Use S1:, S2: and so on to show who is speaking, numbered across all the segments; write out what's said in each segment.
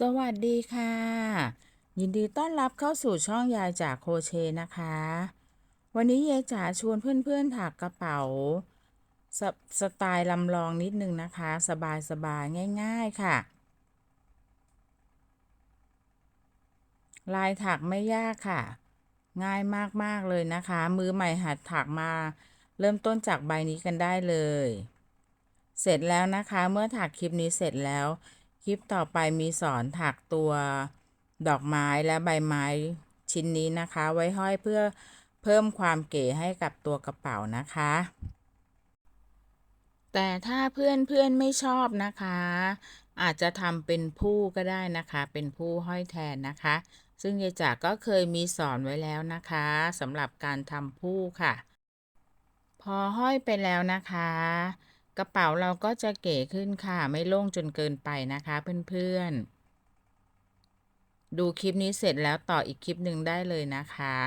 S1: สวัสดีค่ะ ยินดีต้อนรับเข้าสู่ช่องยายจ๋าโคเชนะคะ วันนี้ยายจ๋าชวนเพื่อนๆถักกระเป๋าสสไตล์ลำลองนิดนึงนะคะ สบายๆง่าย ๆค่ะ ลายถักไม่ยากค่ะ ง่ายมากๆเลยนะคะ มือใหม่หัดถักมา เริ่มต้นจากใบนี้กันได้เลย เสร็จแล้วนะคะ เมื่อถักคลิปนี้เสร็จแล้ว คลิปต่อไปมีสอนถักตัวดอกไม้และใบไม้ชิ้นนี้นะคะ ไว้ห้อยเพื่อเพิ่มความเก๋ให้กับตัวกระเป๋านะคะ แต่ถ้าเพื่อนเพื่อนไม่ชอบนะคะ อาจจะทำเป็นผู้ก็ได้นะคะ เป็นผู้ห้อยแทนนะคะ ซึ่งยายจ๋าก็เคยมีสอนไว้แล้วนะคะสำหรับการทำผู้ค่ะ พอห้อยไปแล้วนะคะ กระเป๋าเราก็จะเก๋ขึ้นค่ะ ไม่โล่งจนเกินไปนะคะเพื่อนๆ ดูคลิปนี้เสร็จแล้วต่ออีกคลิปหนึ่งได้เลยนะคะ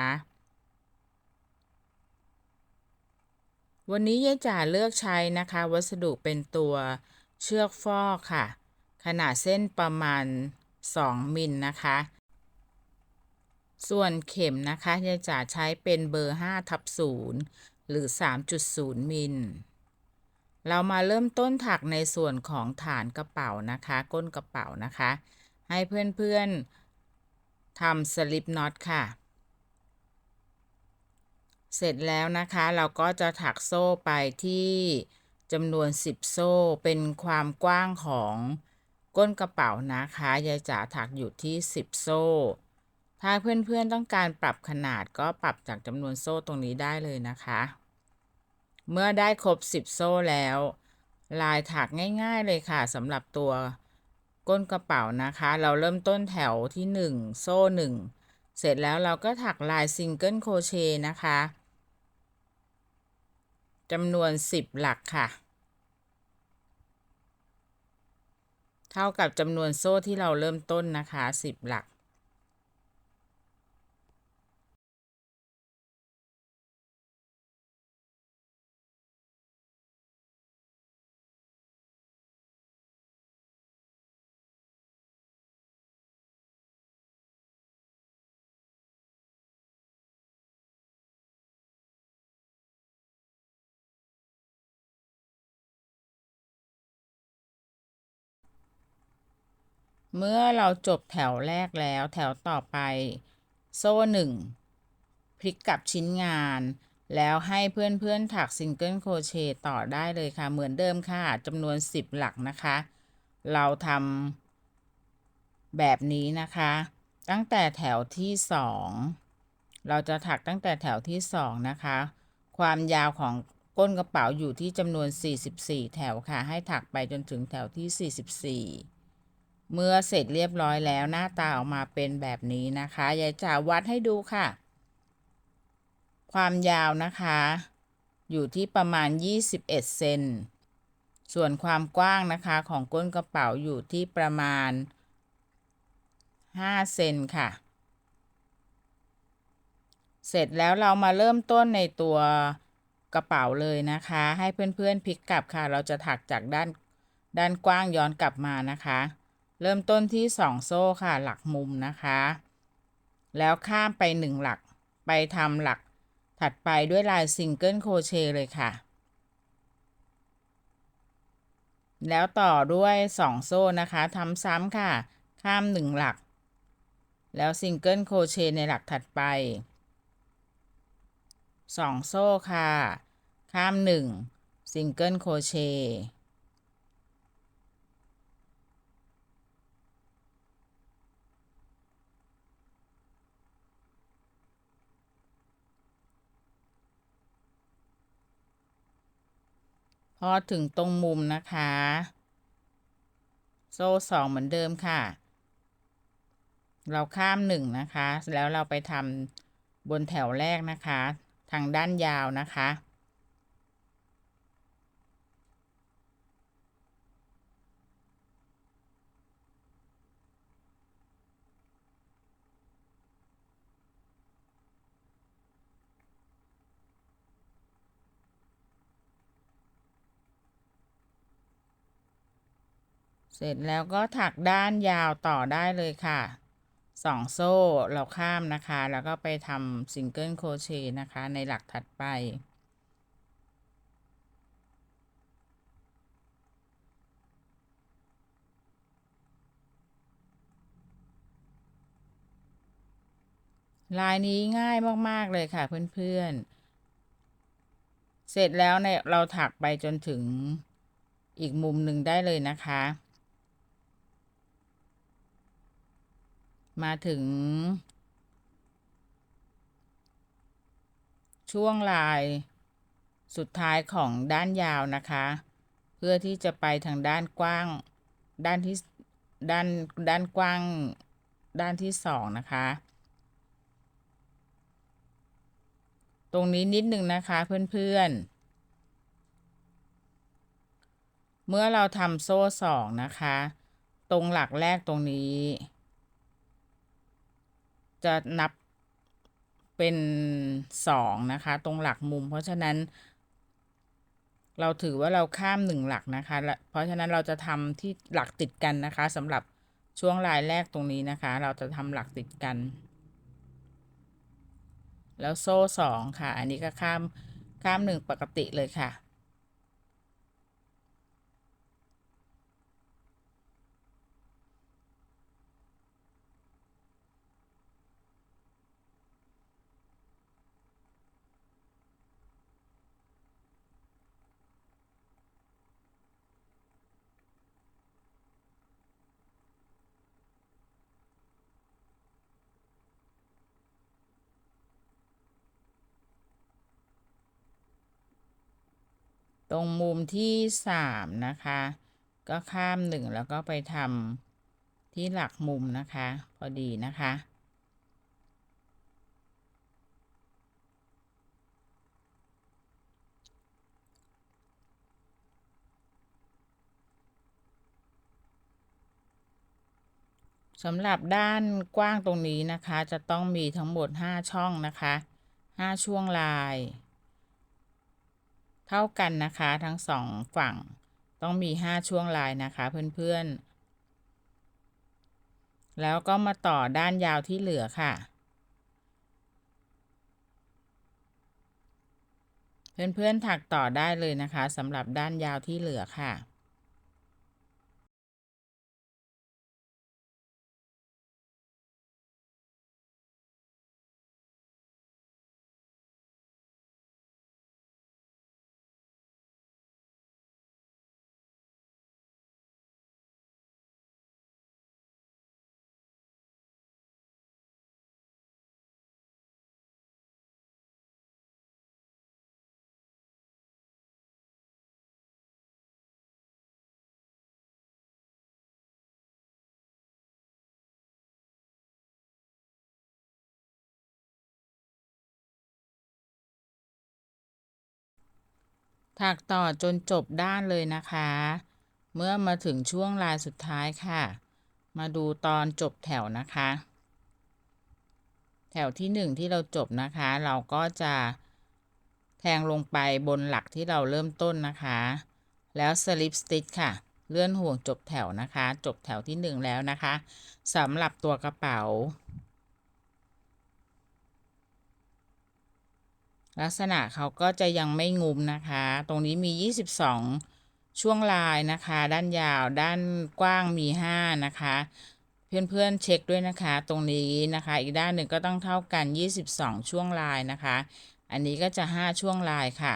S1: วันนี้ยายจ๋าเลือกใช้นะคะ วัสดุเป็นตัวเชือกฟอกค่ะ ขนาดเส้นประมาณ 2 มิลนะคะ ส่วนเข็มนะคะยายจ๋าใช้เป็นเบอร์5ทับ0หรือ 3.0 มิล เรามาเริ่มต้นถักในส่วนของฐานกระเป๋านะคะ ก้นกระเป๋านะคะ ให้เพื่อนๆทำสลิปน็อตค่ะ เสร็จแล้วนะคะเราก็จะถักโซ่ไปที่จำนวน 10 โซ่เป็นความกว้างของก้นกระเป๋านะคะยายจ๋าถักอยู่ที่ 10 โซ่ ถ้าเพื่อนๆต้องการปรับขนาดก็ปรับจากจำนวนโซ่ตรงนี้ได้เลยนะคะ เมื่อได้ครบ 10 โซ่แล้ว ลายถักง่าย ๆเลยค่ะสำหรับตัวก้นกระเป๋านะคะ เราเริ่มต้นแถวที่ 1 โซ่ 1 เสร็จแล้วเราก็ถักลายซิงเกิลโครเชต์นะคะจำนวน 10 หลักค่ะ เท่ากับจำนวนโซ่ที่เราเริ่มต้นนะคะ 10 หลัก เมื่อเราจบแถวแรกแล้วแถวต่อไป โซ่หนึ่งพลิกกลับชิ้นงาน แล้วให้เพื่อนๆถักซิงเกิลโครเชต์ต่อได้เลยค่ะ เหมือนเดิมค่ะจำนวน 10 หลักนะคะ เราทำแบบนี้นะคะ ตั้งแต่แถวที่ 2 เราจะถักตั้งแต่แถวที่ 2 นะคะ ความยาวของก้นกระเป๋าอยู่ที่จำนวน 44 แถวค่ะ ให้ถักไปจนถึงแถวที่ 44 เมื่อเสร็จเรียบร้อยแล้วหน้าตาออกมาเป็นแบบนี้นะคะยายจ๋าวัดให้ดูค่ะ ความยาวนะคะ อยู่ที่ประมาณ 21 เซนส่วนความกว้างนะคะของก้นกระเป๋าอยู่ที่ประมาณ 5 เซนค่ะ เสร็จแล้วเรามาเริ่มต้นในตัวกระเป๋าเลยนะคะ ให้เพื่อนๆพลิกกลับค่ะ เราจะถักจากด้านด้านกว้างย้อนกลับมานะคะ เริ่มต้นที่ 2 โซ่ค่ะ หลักมุมนะคะ แล้วข้ามไป 1 หลัก ไปทำหลักถัดไปด้วยลายซิงเกิลโครเชต์เลยค่ะ แล้วต่อด้วย 2 โซ่นะคะทำซ้ำค่ะ ข้าม 1 หลัก แล้วซิงเกิลโครเชต์ในหลักถัดไป 2 โซ่ค่ะ ข้าม 1 ซิงเกิลโครเชต์ พอถึงตรงมุมนะคะ โซ่สองเหมือนเดิมค่ะ เราข้ามหนึ่งนะคะ แล้วเราไปทำบนแถวแรกนะคะ ทางด้านยาวนะคะ ส เสร็จแล้วก็ถักด้านยาวต่อได้เลยค่ะสองโซ่เราข้ามนะคะ แล้วก็ไปทำซิงเกิลโครเชต์นะคะในหลักถัดไป ลายนี้ง่ายมาก ๆ เลยค่ะเพื่อนๆ เสร็จแล้วเนี่ยเราถักไปจนถึงอีกมุมหนึ่งได้เลยนะคะ มาถึง ช่วงลายสุดท้ายของด้านยาวนะคะ เพื่อที่จะไปทางด้านกว้าง ด้านที่ด้านด้านกว้างด้านที่สองนะคะ ตรงนี้นิดนึงนะคะเพื่อนๆเมื่อเราทำโซ่สองนะคะ ตรงหลักแรกตรงนี้ จะนับเป็นสองนะคะ ตรงหลักมุม เพราะฉะนั้น เราถือว่าเราข้ามหนึ่งหลักนะคะ เพราะฉะนั้นเราจะทำที่หลักติดกันนะคะสำหรับช่วงลายแรกตรงนี้นะคะ เราจะทำหลักติดกัน แล้วโซ่สองค่ะ อันนี้ก็ข้ามข้ามหนึ่งปกติเลยค่ะ รงมุมที่สามนะคะ ก็ข้ามหนึ่งแล้วก็ไปทำที่หลักมุมนะคะ พอดีนะคะสำหรับด้านกว้างตรงนี้นะคะ จะต้องมีทั้งหมด 5 ช่องนะคะ 5 ช่วงลาย เท่ากันนะคะทั้งสองฝั่งต้องมีห้าช่วงลายนะคะเพื่อนๆ แล้วก็มาต่อด้านยาวที่เหลือค่ะ เพื่อนๆถักต่อได้เลยนะคะสำหรับด้านยาวที่เหลือค่ะ ถักต่อจนจบด้านเลยนะคะ เมื่อมาถึงช่วงลายสุดท้ายค่ะ มาดูตอนจบแถวนะคะ แถวที่หนึ่งที่เราจบนะคะ เราก็จะแทงลงไปบนหลักที่เราเริ่มต้นนะคะ แล้วสลิปสติชค่ะ เลื่อนห่วงจบแถวนะคะ จบแถวที่หนึ่งแล้วนะคะสำหรับตัวกระเป๋า ลักษณะเขาก็จะยังไม่งุมนะคะ ตรงนี้มี 22 ช่วงลายนะคะ ด้านยาวด้านกว้างมี 5 นะคะ เพื่อนๆเช็คด้วยนะคะ ตรงนี้นะคะ อีกด้านหนึ่งก็ต้องเท่ากัน 22 ช่วงลายนะคะ อันนี้ก็จะ 5 ช่วงลายค่ะ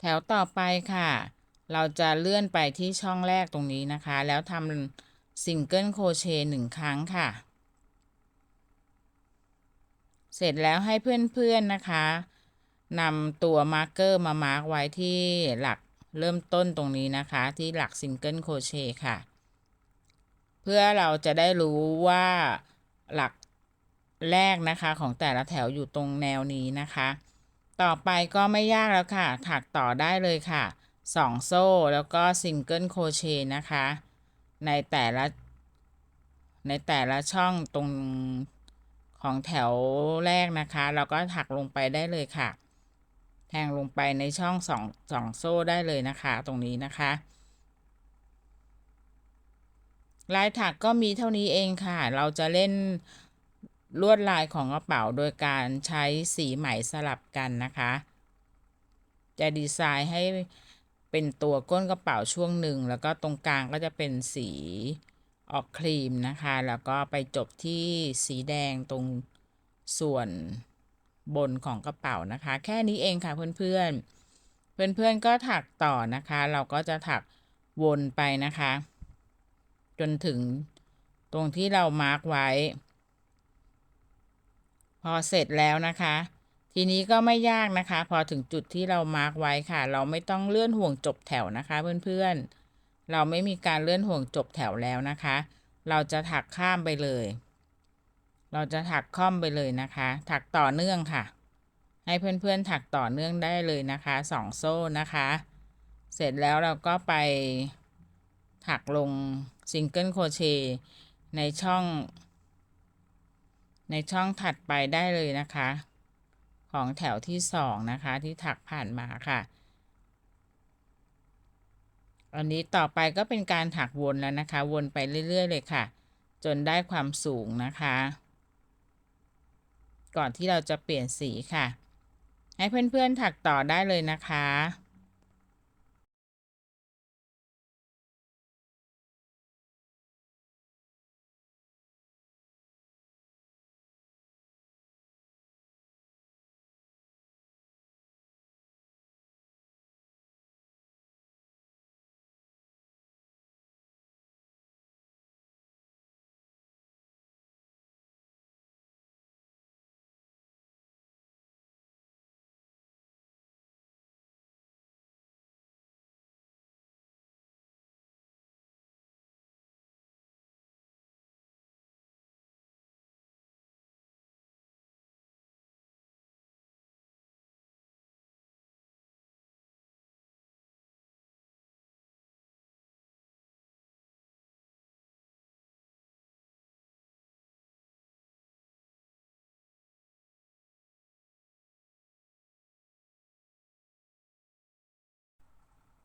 S1: แถวต่อไปค่ะ เราจะเลื่อนไปที่ช่องแรกตรงนี้นะคะ แล้วทำ ซิงเกิลโคเชต์หนึ่งครั้งค่ะ เสร็จแล้วให้เพื่อนๆนะคะนำตัวมาร์กเกอร์มามาร์กไว้ที่หลักเริ่มต้นตรงนี้นะคะ ที่หลักซิงเกิลโคเชต์ค่ะ เพื่อเราจะได้รู้ว่าหลักแรกนะคะของแต่ละแถวอยู่ตรงแนวนี้นะคะ ต่อไปก็ไม่ยากแล้วค่ะ ถักต่อได้เลยค่ะ 2 โซ่แล้วก็ซิงเกิลโคเชต์นะคะ ในแต่ละ ในแต่ละช่องตรงของแถวแรกนะคะ เราก็ถักลงไปได้เลยค่ะ แทงลงไปในช่องสองสองโซ่ได้เลยนะคะ ตรงนี้นะคะ ลายถักก็มีเท่านี้เองค่ะ เราจะเล่นลวดลายของกระเป๋าโดยการใช้สีไหมสลับกันนะคะ จะดีไซน์ให้ เป็นตัวก้นกระเป๋าช่วงหนึ่ง แล้วก็ตรงกลางก็จะเป็นสีออกครีมนะคะ แล้วก็ไปจบที่สีแดงตรงส่วนบนของกระเป๋านะคะ แค่นี้เองค่ะเพื่อนๆ เพื่อนๆก็ถักต่อนะคะ เราก็จะถักวนไปนะคะ จนถึงตรงที่เรามาร์กไว้ พอเสร็จแล้วนะคะ ทีนี้ก็ไม่ยากนะคะ พอถึงจุดที่เรามาร์กไว้ค่ะ เราไม่ต้องเลื่อนห่วงจบแถวนะคะ เพื่อนๆ เราไม่มีการเลื่อนห่วงจบแถวแล้วนะคะ เราจะถักข้ามไปเลย เราจะถักค่อมไปเลยนะคะ ถักต่อเนื่องค่ะ ให้เพื่อนๆถักต่อเนื่องได้เลยนะคะสองโซ่นะคะ เสร็จแล้วเราก็ไปถักลงซิงเกิลโครเชต์ในช่อง ในช่องถัดไปได้เลยนะคะ ของแถวที่สองนะคะที่ถักผ่านมาค่ะ อันนี้ต่อไปก็เป็นการถักวนแล้วนะคะ วนไปเรื่อย ๆ เลยค่ะ จนได้ความสูงนะคะ ก่อนที่เราจะเปลี่ยนสีค่ะ ให้เพื่อนๆถักต่อได้เลยนะคะ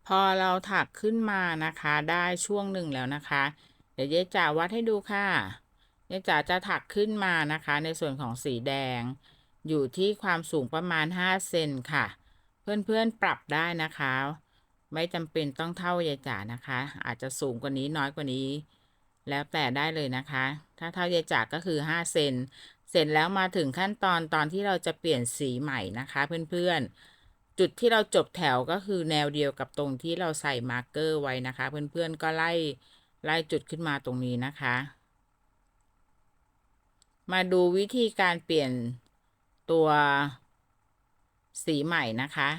S1: พอเราถักขึ้นมานะคะ ได้ช่วงหนึ่งแล้วนะคะ เดี๋ยวเจ๊จ๋าวัดให้ดูค่ะเจ๊จ๋าจะถักขึ้นมานะคะ ในส่วนของสีแดง อยู่ที่ความสูงประมาณ 5 เซนค่ะ เพื่อนๆปรับได้นะคะ ไม่จำเป็นต้องเท่ายายจ๋านะคะ อาจจะสูงกว่านี้น้อยกว่านี้ แล้วแต่ได้เลยนะคะ ถ้าเท่ายายจ๋าก็คือ 5 เซนเสร็จแล้วมาถึงขั้นตอนตอนที่เราจะเปลี่ยนสีใหม่นะคะ เพื่อนๆ จุดที่เราจบแถวก็คือแนวเดียวกับตรงที่เราใส่มาร์กเกอร์ไว้นะคะ เพื่อนๆก็ไล่ไล่จุดขึ้นมาตรงนี้นะคะ มาดูวิธีการเปลี่ยนตัวสีใหม่นะคะ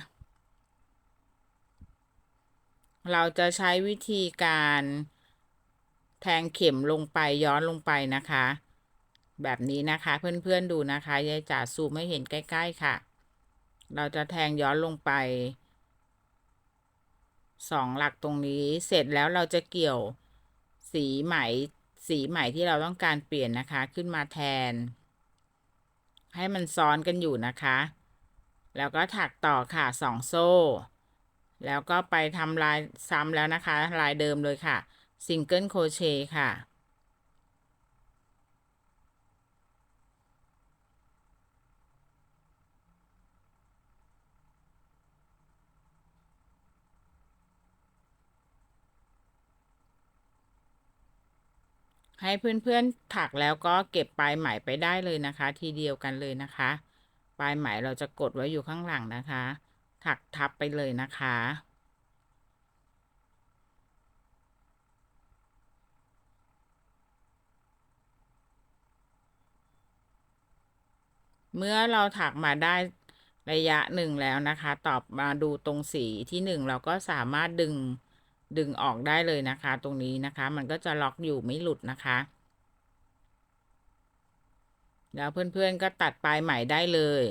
S1: เราจะใช้วิธีการแทงเข็มลงไปย้อนลงไปนะคะ แบบนี้นะคะเพื่อนๆดูนะคะยายจ๋าซูมให้เห็นใกล้ ๆ ค่ะ เราจะแทงย้อนลงไปสองหลักตรงนี้เสร็จแล้วเราจะเกี่ยวสีไหมสีไหมที่เราต้องการเปลี่ยนนะคะขึ้นมาแทน ให้มันซ้อนกันอยู่นะคะ แล้วก็ถักต่อค่ะสองโซ่ แล้วก็ไปทำลายซ้ำแล้วนะคะ ลายเดิมเลยค่ะซิงเกิลโคเชค่ะ ให้เพื่อนๆถักแล้วก็เก็บปลายไหมไปได้เลยนะคะ ทีเดียวกันเลยนะคะ ปลายไหมเราจะกดไว้อยู่ข้างหลังนะคะ ถักทับไปเลยนะคะเมื่อเราถักมาได้ระยะหนึ่งแล้วนะคะ ตอบมาดูตรงสีที่หนึ่งเราก็สามารถดึง ดึงออกได้เลยนะคะ ตรงนี้นะคะ มันก็จะล็อกอยู่ไม่หลุดนะคะ แล้วเพื่อนๆก็ตัดปลายใหม่ได้เลย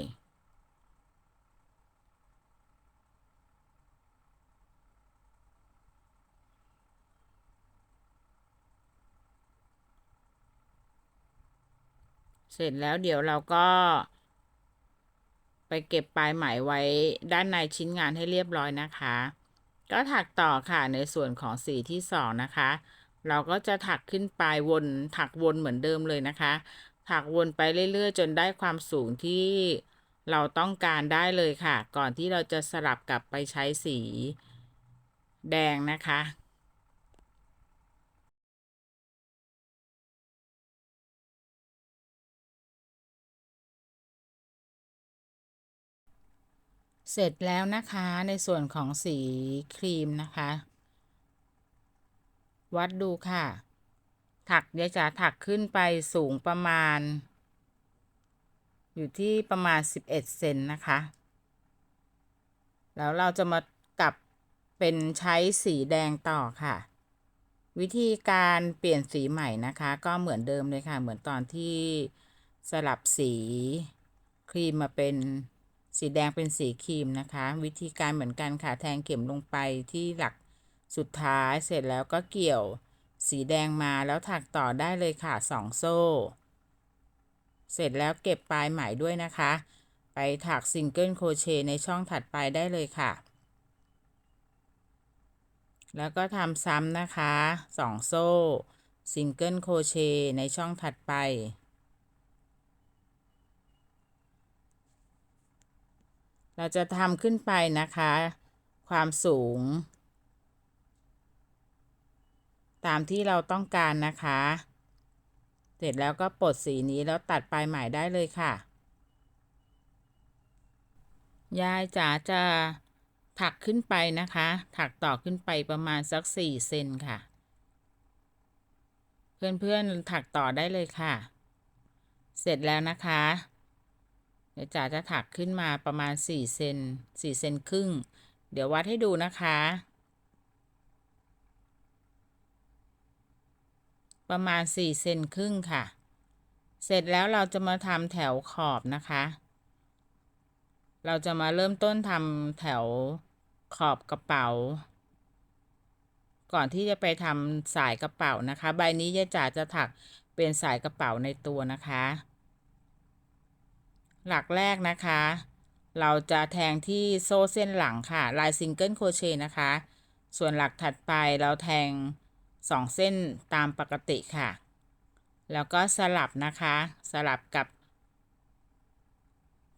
S1: เสร็จแล้วเดี๋ยวเราก็ ไปเก็บปลายไหมไว้ด้านในชิ้นงานให้เรียบร้อยนะคะ ก็ถักต่อค่ะในส่วนของสีที่สองนะคะ เราก็จะถักขึ้นปลายวนถักวนเหมือนเดิมเลยนะคะ ถักวนไปเรื่อยๆ จนได้ความสูงที่เราต้องการได้เลยค่ะ ก่อนที่เราจะสลับกลับไปใช้สีแดงนะคะ เสร็จแล้วนะคะในส่วนของสีครีมนะคะ วัดดูค่ะ ถักยายจ๋าถักขึ้นไปสูงประมาณ อยู่ที่ประมาณ 11 เซนนะคะ แล้วเราจะมากลับเป็นใช้สีแดงต่อค่ะ วิธีการเปลี่ยนสีใหม่นะคะ ก็เหมือนเดิมเลยค่ะ เหมือนตอนที่สลับสีครีมมาเป็น สีแดงเป็นสีครีมนะคะ วิธีการเหมือนกันค่ะแทงเข็มลงไปที่หลักสุดท้ายเสร็จแล้วก็เกี่ยวสีแดงมาแล้วถักต่อได้เลยค่ะสองโซ่ เสร็จแล้วเก็บปลายไหมด้วยนะคะ ไปถักซิงเกิลโครเชต์ในช่องถัดไปได้เลยค่ะ แล้วก็ทำซ้ำนะคะสองโซ่ซิงเกิลโครเชต์ในช่องถัดไป เราจะทำขึ้นไปนะคะ ความสูง ตามที่เราต้องการนะคะ เสร็จแล้วก็ปลดสีนี้แล้วตัดปลายไหมได้เลยค่ะ ยายจ๋าจะถักขึ้นไปนะคะ ถักต่อขึ้นไปประมาณสักสี่เซนค่ะ เพื่อนๆถักต่อได้เลยค่ะ เสร็จแล้วนะคะ เดี๋ยวจ๋าจะถักขึ้นมาประมาณสี่เซนสี่เซนครึ่ง เดี๋ยววัดให้ดูนะคะ ประมาณสี่เซนครึ่งค่ะ เสร็จแล้วเราจะมาทำแถวขอบนะคะ เราจะมาเริ่มต้นทำแถวขอบกระเป๋า ก่อนที่จะไปทำสายกระเป๋านะคะ ใบนี้ยายจ๋าจะถักเป็นสายกระเป๋าในตัวนะคะ หลักแรกนะคะ เราจะแทงที่โซ่เส้นหลังค่ะ ลายซิงเกิลโครเชต์นะคะ ส่วนหลักถัดไปเราแทงสองเส้นตามปกติค่ะ แล้วก็สลับนะคะ สลับกับ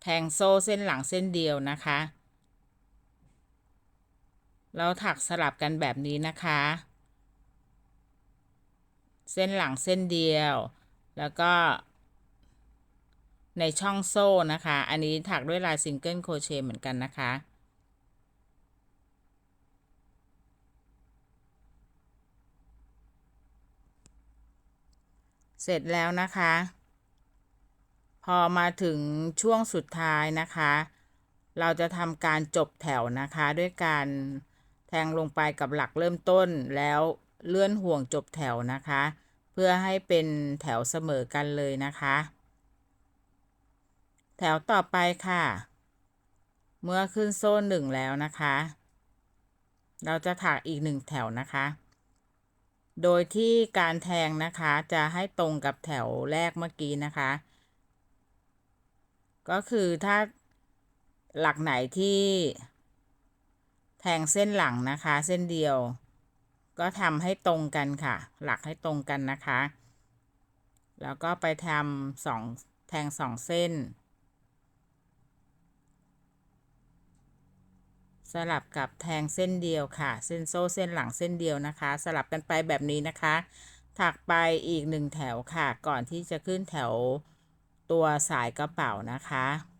S1: แทงโซ่เส้นหลังเส้นเดียวนะคะ เราถักสลับกันแบบนี้นะคะ เส้นหลังเส้นเดียว แล้วก็ ในช่องโซ่นะคะ อันนี้ถักด้วยลายซิงเกิลโครเชต์เหมือนกันนะคะเสร็จแล้วนะคะ พอมาถึงช่วงสุดท้ายนะคะ เราจะทำการจบแถวนะคะ ด้วยการแทงลงไปกับหลักเริ่มต้นแล้วเลื่อนห่วงจบแถวนะคะ เพื่อให้เป็นแถวเสมอกันเลยนะคะ แถวต่อไปค่ะ เมื่อขึ้นโซ่หนึ่งแล้วนะคะ เราจะถักอีกหนึ่งแถวนะคะ โดยที่การแทงนะคะจะให้ตรงกับแถวแรกเมื่อกี้นะคะ ก็คือถ้าหลักไหนที่แทงเส้นหลังนะคะ เส้นเดียว ก็ทำให้ตรงกันค่ะ หลักให้ตรงกันนะคะ แล้วก็ไปทำสองแทงสองเส้น สลับกับแทงเส้นเดียวค่ะ เส้นโซ่เส้นหลังเส้นเดียวนะคะ สลับกันไปแบบนี้นะคะ ถักไปอีกหนึ่งแถวค่ะ ก่อนที่จะขึ้นแถวตัวสายกระเป๋านะคะ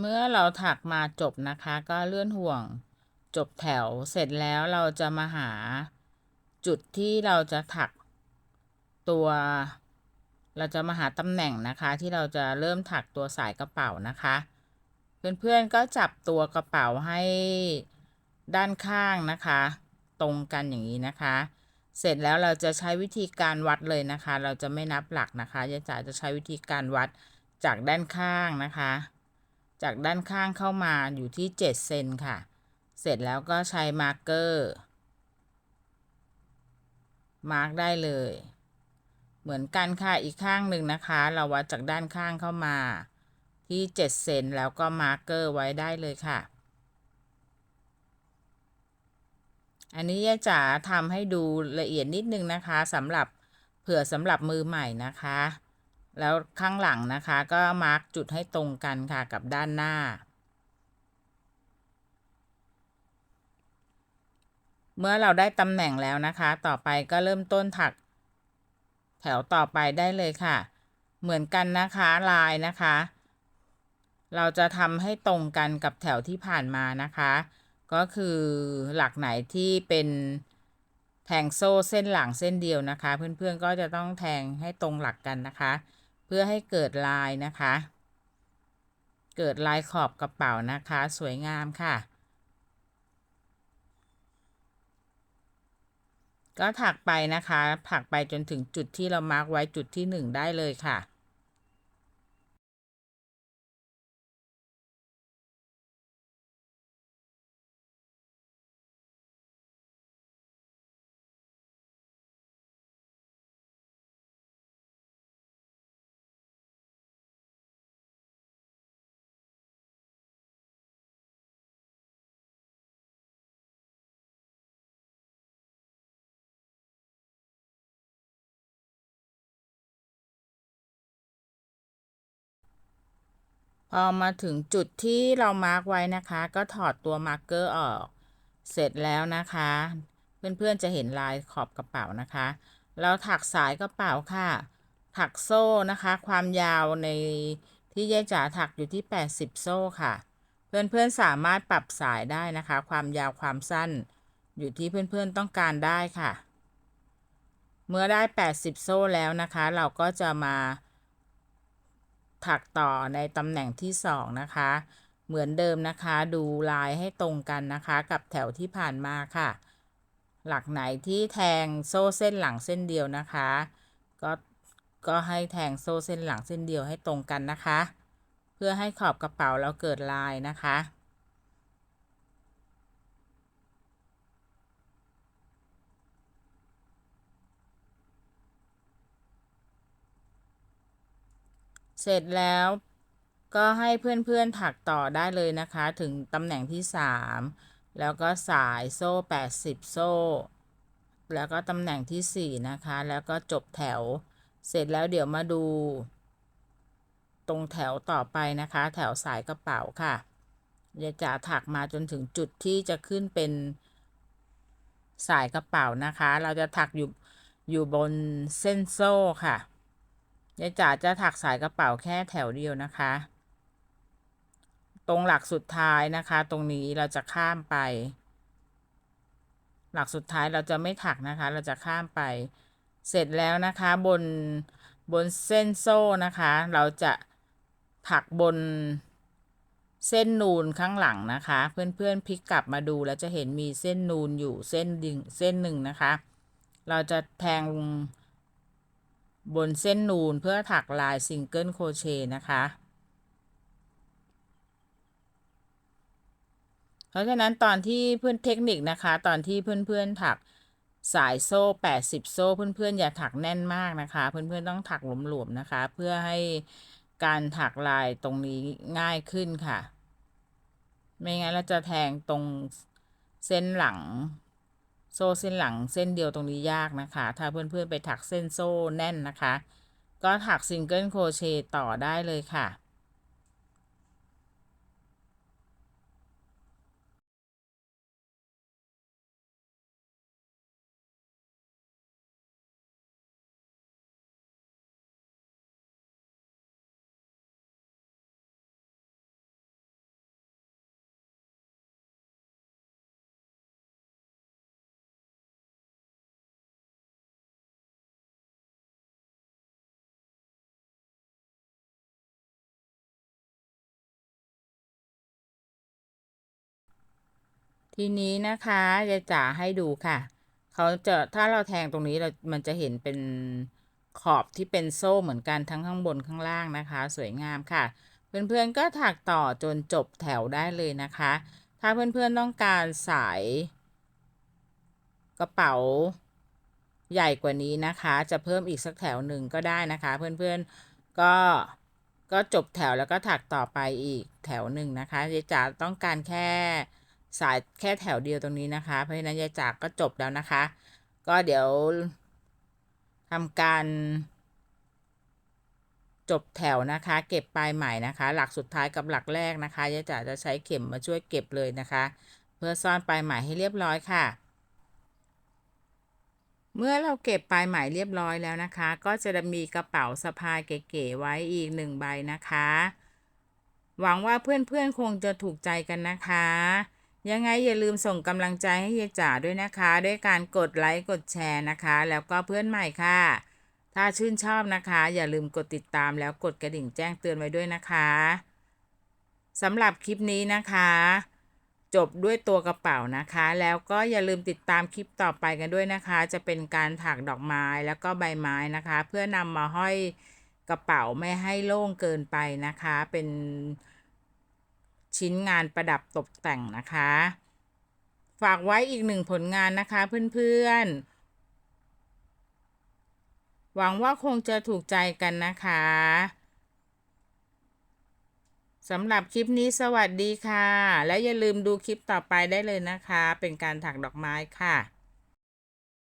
S1: เมื่อเราถักมาจบนะคะก็เลื่อนห่วงจบแถวเสร็จแล้วเราจะมาหาจุดที่เราจะถักตัว เราจะมาหาตำแหน่งนะคะที่เราจะเริ่มถักตัวสายกระเป๋านะคะ เพื่อนๆก็จับตัวกระเป๋าให้ด้านข้างนะคะ ตรงกันอย่างนี้นะคะ เสร็จแล้วเราจะใช้วิธีการวัดเลยนะคะ เราจะไม่นับหลักนะคะยายจ๋าจะใช้วิธีการวัดจากด้านข้างนะคะ จากด้านข้างเข้ามาอยู่ที่ 7 เซนค่ะ เสร็จแล้วก็ใช้มาร์กเกอร์ มาร์กได้เลย เหมือนกันค่ะ อีกข้างหนึ่งนะคะ เราวัดจากด้านข้างเข้ามาที่ 7 เซนแล้วก็มาร์กเกอร์ไว้ได้เลยค่ะ อันนี้ยาจ๋าทำให้ดูละเอียดนิดนึงนะคะสำหรับเผื่อสำหรับมือใหม่นะคะ แล้วข้างหลังนะคะก็มาร์กจุดให้ตรงกันค่ะกับด้านหน้า เมื่อเราได้ตำแหน่งแล้วนะคะ ต่อไปก็เริ่มต้นถัก แถวต่อไปได้เลยค่ะ เหมือนกันนะคะลายนะคะ เราจะทำให้ตรงกันกับแถวที่ผ่านมานะคะ ก็คือหลักไหนที่เป็นแทงโซ่เส้นหลังเส้นเดียวนะคะ เพื่อนๆก็จะต้องแทงให้ตรงหลักกันนะคะ เพื่อให้เกิดลายนะคะ เกิดลายขอบกระเป๋านะคะ สวยงามค่ะ ก็ถักไปนะคะ ถักไปจนถึงจุดที่เรามาร์กไว้จุดที่หนึ่งได้เลยค่ะ พอมาถึงจุดที่เรามาร์กไว้นะคะ ก็ถอดตัวมาร์กเกอร์ออก เสร็จแล้วนะคะ เพื่อนๆจะเห็นลายขอบกระเป๋านะคะ เราถักสายกระเป๋าค่ะ ถักโซ่นะคะ ความยาวในที่ยายจ๋าถักอยู่ที่ 80 โซ่ค่ะ เพื่อนๆสามารถปรับสายได้นะคะ ความยาวความสั้น อยู่ที่เพื่อนๆต้องการได้ค่ะ เมื่อได้ 80 โซ่แล้วนะคะ เราก็จะมา ถักต่อในตำแหน่งที่สองนะคะ เหมือนเดิมนะคะดูลายให้ตรงกันนะคะ กับแถวที่ผ่านมาค่ะ หลักไหนที่แทงโซ่เส้นหลังเส้นเดียวนะคะ ก็ก็ให้แทงโซ่เส้นหลังเส้นเดียวให้ตรงกันนะคะ เพื่อให้ขอบกระเป๋าเราเกิดลายนะคะ เสร็จแล้วก็ให้เพื่อนๆถักต่อได้เลยนะคะ ถึงตำแหน่งที่ 3 แล้วก็สายโซ่ 80 โซ่ แล้วก็ตำแหน่งที่ 4 นะคะ แล้วก็จบแถว เสร็จแล้วเดี๋ยวมาดู ตรงแถวต่อไปนะคะ แถวสายกระเป๋าค่ะจะจะถักมาจนถึงจุดที่จะขึ้นเป็นสายกระเป๋านะคะ เราจะถักอยู่อยู่บนเส้นโซ่ค่ะ ยายจ๋าจะถักสายกระเป๋าแค่แถวเดียวนะคะ ตรงหลักสุดท้ายนะคะ ตรงนี้เราจะข้ามไป หลักสุดท้ายเราจะไม่ถักนะคะ เราจะข้ามไป เสร็จแล้วนะคะบนบนเส้นโซ่นะคะ เราจะถักบนเส้นนูนข้างหลังนะคะ เพื่อนๆพลิกกลับมาดูแล้วจะเห็นมีเส้นนูนอยู่เส้นดึงเส้นหนึ่งนะคะ เราจะแทง บนเส้นนูนเพื่อถักลายซิงเกิลโคเชต์นะคะ เพราะฉะนั้นตอนที่เพื่อนเทคนิคนะคะ ตอนที่เพื่อนๆถักสายโซ่ 80 โซ่เพื่อนๆอย่าถักแน่นมากนะคะ เพื่อนๆต้องถักหลวมๆนะคะ เพื่อให้การถักลายตรงนี้ง่ายขึ้นค่ะ ไม่งั้นเราจะแทงตรงเส้นหลัง โซ่เส้นหลังเส้นเดียวตรงนี้ยากนะคะ ถ้าเพื่อนๆไปถักเส้นโซ่แน่นนะคะ ก็ถักซิงเกิลโครเชต์ต่อได้เลยค่ะ ทีนี้นะคะยาจ๋าให้ดูค่ะเขาจะถ้าเราแทงตรงนี้เรา มันจะเห็นเป็นขอบที่เป็นโซ่เหมือนกันทั้งข้างบนข้างล่างนะคะ สวยงามค่ะ เพื่อนๆก็ถักต่อจนจบแถวได้เลยนะคะ ถ้าเพื่อนๆต้องการสาย กระเป๋าใหญ่กว่านี้นะคะ จะเพิ่มอีกสักแถวหนึ่งก็ได้นะคะ เพื่อนๆก็ก็จบแถวแล้วก็ถักต่อไปอีกแถวหนึ่งนะคะยายจ๋าต้องการแค่ สายแค่แถวเดียวตรงนี้นะคะ เพราะฉะนั้นยายจาก็จบแล้วนะคะ ก็เดี๋ยวทำการ จบแถวนะคะ เก็บปลายใหม่นะคะ หลักสุดท้ายกับหลักแรกนะคะยายจ๋าจะใช้เข็มมาช่วยเก็บเลยนะคะ เพื่อซ่อนปลายใหม่ให้เรียบร้อยค่ะเมื่อเราเก็บปลายไหมเรียบร้อยแล้วนะคะ ก็จะมีกระเป๋าสะพายเก๋ๆไว้อีกหนึ่งใบนะคะ หวังว่าเพื่อนๆคงจะถูกใจกันนะคะ ยังไงอย่าลืมส่งกำลังใจให้ยายจ๋าด้วยนะคะ ด้วยการกดไลค์กดแชร์นะคะ แล้วก็เพื่อนใหม่ค่ะ ถ้าชื่นชอบนะคะ อย่าลืมกดติดตามแล้วกดกระดิ่งแจ้งเตือนไว้ด้วยนะคะสำหรับคลิปนี้นะคะ จบด้วยตัวกระเป๋านะคะ แล้วก็อย่าลืมติดตามคลิปต่อไปกันด้วยนะคะ จะเป็นการถักดอกไม้แล้วก็ใบไม้นะคะ เพื่อนำมาห้อยกระเป๋าไม่ให้โล่งเกินไปนะคะ เป็น ชิ้นงานประดับตกแต่งนะคะ ฝากไว้อีกหนึ่งผลงานนะคะเพื่อนๆ หวังว่าคงจะถูกใจกันนะคะสำหรับคลิปนี้สวัสดีค่ะ และอย่าลืมดูคลิปต่อไปได้เลยนะคะ เป็นการถักดอกไม้ค่ะ